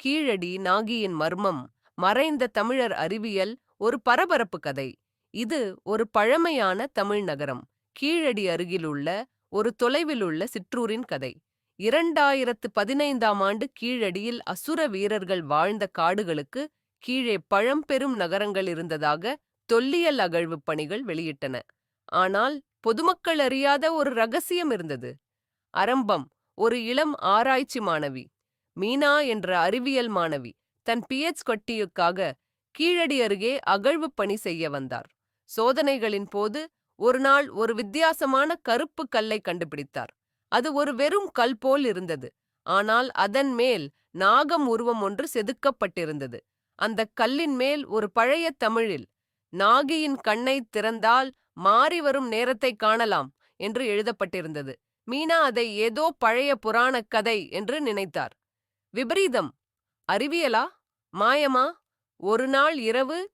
கீழடி நாகியின் மர்மம் மறைந்த தமிழர் அறிவியல் ஒரு பரபரப்பு கதை. இது ஒரு பழமையான தமிழ் நகரம் கீழடி அருகிலுள்ள ஒரு தொலைவிலுள்ள சிற்றூரின் கதை. இரண்டாயிரத்து பதினைந்தாம் ஆண்டு கீழடியில் அசுர வீரர்கள் வாழ்ந்த காடுகளுக்கு கீழே பழம்பெரும் நகரங்கள் இருந்ததாக தொல்லியல் அகழ்வு பணிகள் வெளியிட்டன. ஆனால் பொதுமக்கள் அறியாத ஒரு ரகசியம் இருந்தது. அரம்பம் ஒரு இளம் ஆராய்ச்சி மாணவி மீனா என்ற அறிவியல் மாணவி தன் பிஎச் கொட்டியுக்காக கீழடி அருகே அகழ்வு பணி செய்ய வந்தார். சோதனைகளின் போது ஒரு நாள் ஒரு வித்தியாசமான கருப்பு கல்லை கண்டுபிடித்தார். அது ஒரு வெறும் கல் போல் இருந்தது. ஆனால் அதன் மேல் நாகம் உருவம் ஒன்று செதுக்கப்பட்டிருந்தது. அந்த கல்லின் மேல் ஒரு பழைய தமிழில் நாகியின் கண்ணை திறந்தால் மாறி வரும் நேரத்தை காணலாம் என்று எழுதப்பட்டிருந்தது. மீனா அதை ஏதோ பழைய புராணக் கதை என்று நினைத்தார். விபரீதம். அறிவியலா? மாயமா? ஒரு நாள் இரவு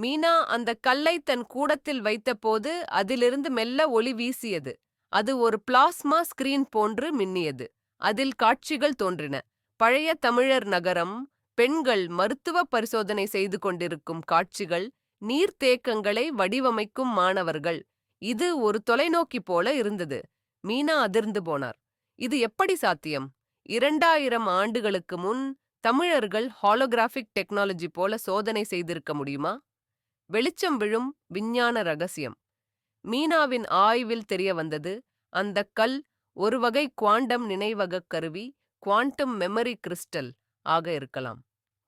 மீனா அந்த கல்லை தன் கூடத்தில் வைத்தபோது அதிலிருந்து மெல்ல ஒளி வீசியது. அது ஒரு பிளாஸ்மா ஸ்கிரீன் போன்று மின்னியது. அதில் காட்சிகள் தோன்றின. பழைய தமிழர் நகரம் பெண்கள் மருத்துவ பரிசோதனை செய்து கொண்டிருக்கும் காட்சிகள் நீர்த்தேக்கங்களை வடிவமைக்கும் மாணவர்கள். இது ஒரு தொலைநோக்கி போல இருந்தது. மீனா அதிர்ந்து போனார். இது எப்படி சாத்தியம்? இரண்டாயிரம் ஆண்டுகளுக்கு முன் தமிழர்கள் ஹாலோகிராஃபிக் டெக்னாலஜி போல சோதனை செய்திருக்க முடியுமா? வெளிச்சம் விழும் விஞ்ஞான ரகசியம். மீனாவின் ஆய்வில் தெரிய வந்தது அந்த கல் ஒரு வகை குவாண்டம் நினைவகக் கருவி குவாண்டம் மெமரி கிறிஸ்டல் ஆக இருக்கலாம்.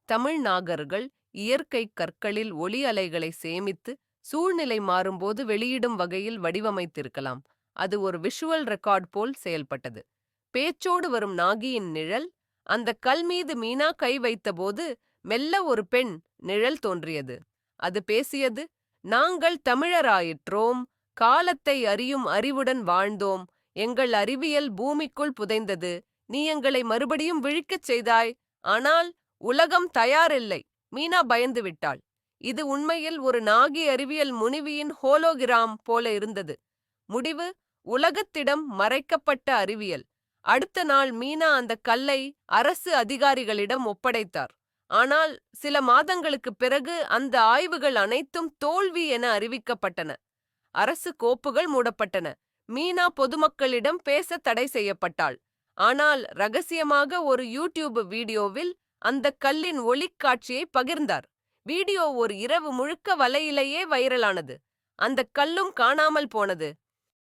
தமிழ் நாகர்கள் இயற்கை கற்களில் ஒளி அலைகளை சேமித்து சூழ்நிலை மாறும்போது வெளியிடும் வகையில் வடிவமைத்திருக்கலாம். அது ஒரு விஷுவல் ரெக்கார்ட் போல் செயல்பட்டது. பேச்சோடு வரும் நாகியின் நிழல் அந்த கல் மீது மீனா கை வைத்தபோது மெல்ல ஒரு பெண் நிழல் தோன்றியது. அது பேசியது நாங்கள் தமிழராயிற்றோம் காலத்தை அறியும் அறிவுடன் வாழ்ந்தோம் எங்கள் அறிவியல் பூமிக்குள் புதைந்தது நீ எங்களை மறுபடியும் விழிக்கச் செய்தாய் ஆனால் உலகம் தயாரில்லை. மீனா பயந்து விட்டாள். இது உண்மையில் ஒரு நாகி அறிவியல் முனிவியின் ஹோலோகிராம் போல இருந்தது. முடிவு உலகத்திடம் மறைக்கப்பட்ட அறிவியல். அடுத்த நாள் மீனா அந்த கல்லை அரசு அதிகாரிகளிடம் ஒப்படைத்தார். ஆனால் சில மாதங்களுக்குப் பிறகு அந்த ஆய்வுகள் அனைத்தும் தோல்வி என அறிவிக்கப்பட்டன. அரசு கோப்புகள் மூடப்பட்டன. மீனா பொதுமக்களிடம் பேச தடை செய்யப்பட்டாள். ஆனால் ரகசியமாக ஒரு யூடியூப் வீடியோவில் அந்த கல்லின் ஒளிக்காட்சியை பகிர்ந்தார். வீடியோ ஒரு இரவு முழுக்க வலையிலேயே வைரலானது. அந்த கல்லும் காணாமல் போனது.